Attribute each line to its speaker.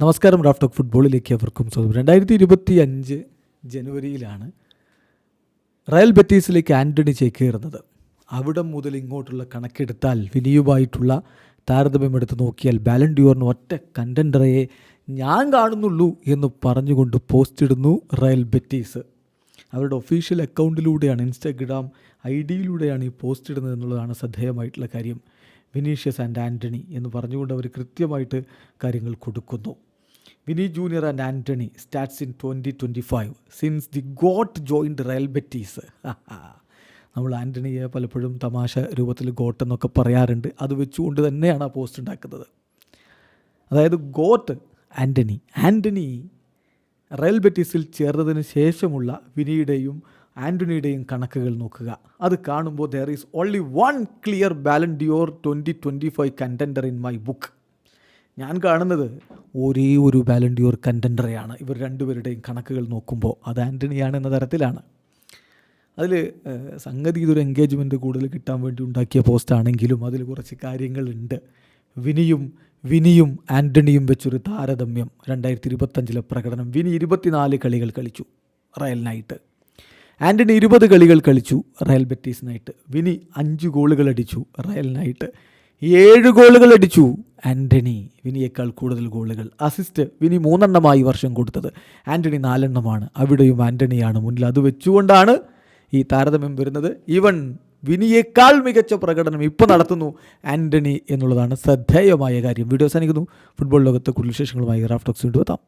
Speaker 1: നമസ്കാരം റാഫ്റ്റോക്ക് ഫുട്ബോളിലേക്ക് അവർക്കും സ്വാഗതം. രണ്ടായിരത്തി ഇരുപത്തി അഞ്ച് ജനുവരിയിലാണ് റയൽ ബെറ്റീസിലേക്ക് ആന്റണി ചേക്കേറുന്നത്. അവിടെ മുതൽ ഇങ്ങോട്ടുള്ള കണക്കെടുത്താൽ വിനിയുമായിട്ടുള്ള താരതമ്യം എടുത്ത് നോക്കിയാൽ ബാലൻഡിയോറിന് ഒറ്റ കണ്ടൻഡറയെ ഞാൻ കാണുന്നുള്ളൂ എന്ന് പറഞ്ഞുകൊണ്ട് പോസ്റ്റ് ഇടുന്നു റയൽ ബെറ്റീസ്. അവരുടെ ഒഫീഷ്യൽ അക്കൗണ്ടിലൂടെയാണ് ഇൻസ്റ്റാഗ്രാം ഐ ഡിയിലൂടെയാണ് ഈ പോസ്റ്റ് ഇടുന്നത് എന്നുള്ളതാണ് ശ്രദ്ധേയമായിട്ടുള്ള കാര്യം. വിനീഷ്യസ് ആൻഡ് ആന്റണി എന്ന് പറഞ്ഞുകൊണ്ട് അവർ കൃത്യമായിട്ട് കാര്യങ്ങൾ കൊടുക്കുന്നു. Vini Junior and Antony stats in twenty twenty five since the goat joined Real Betis. നമ്മൾ ആന്റണിയെ പലപ്പോഴും തമാശ രൂപത്തിൽ ഗോട്ട് എന്നൊക്കെ പറയാറുണ്ട്. അത് വെച്ചുകൊണ്ട് തന്നെയാണ് ആ പോസ്റ്റ് ഉണ്ടാക്കുന്നത്. അതായത് ഗോട്ട് ആന്റണി. ആന്റണി റയൽ ബെറ്റീസിൽ ചേർന്നതിന് ശേഷമുള്ള വിനിയുടെയും ആന്റണിയുടെയും കണക്കുകൾ നോക്കുക. അത് കാണുമ്പോൾ there is only one clear Ballon d'Or twenty twenty five contender in my book ഞാൻ കാണുന്നത് ഒരേ ഒരു ബാലൻ ഡിയോർ കണ്ടൻഡറെയാണ് ഇവർ രണ്ടുപേരുടെയും കണക്കുകൾ നോക്കുമ്പോൾ അത് ആന്റണിയാണ് എന്ന തരത്തിലാണ്. അതിൽ സംഗതി ഇതൊരു എൻഗേജ്മെന്റ് കൂടുതൽ കിട്ടാൻ വേണ്ടി ഉണ്ടാക്കിയ പോസ്റ്റാണെങ്കിലും അതിൽ കുറച്ച് കാര്യങ്ങളുണ്ട്. വിനിയും വിനിയും ആന്റണിയും വെച്ചൊരു താരതമ്യം രണ്ടായിരത്തി ഇരുപത്തഞ്ചിലെ പ്രകടനം. വിനി ഇരുപത്തിനാല് കളികൾ കളിച്ചു റയലിനായിട്ട് ആന്റണി ഇരുപത് കളികൾ കളിച്ചു റയൽ ബെറ്റീസിനായിട്ട് വിനി അഞ്ച് ഗോളുകൾ അടിച്ചു റയലിനായിട്ട് ഏഴ് ഗോളുകൾ അടിച്ചു ആന്റണി വിനിയേക്കാൾ കൂടുതൽ ഗോളുകൾ. അസിസ്റ്റ് വിനി മൂന്നെണ്ണമായി വർഷം കൊടുത്തത്. ആന്റണി നാലെണ്ണമാണ്. അവിടെയും ആന്റണിയാണ് മുന്നിൽ. അത് വെച്ചുകൊണ്ടാണ് ഈ താരതമ്യം വരുന്നത്. ഈവൻ വിനിയേക്കാൾ മികച്ച പ്രകടനം ഇപ്പോൾ നടത്തുന്നു ആന്റണി എന്നുള്ളതാണ് ശ്രദ്ധേയമായ കാര്യം. വീഡിയോ അവസാനിക്കുന്നു. ഫുട്ബോൾ ലോകത്തെ കൂടുതൽ വിശേഷങ്ങളുമായി റാഫ്റ്റോക്സ് വീണ്ടും എത്താം.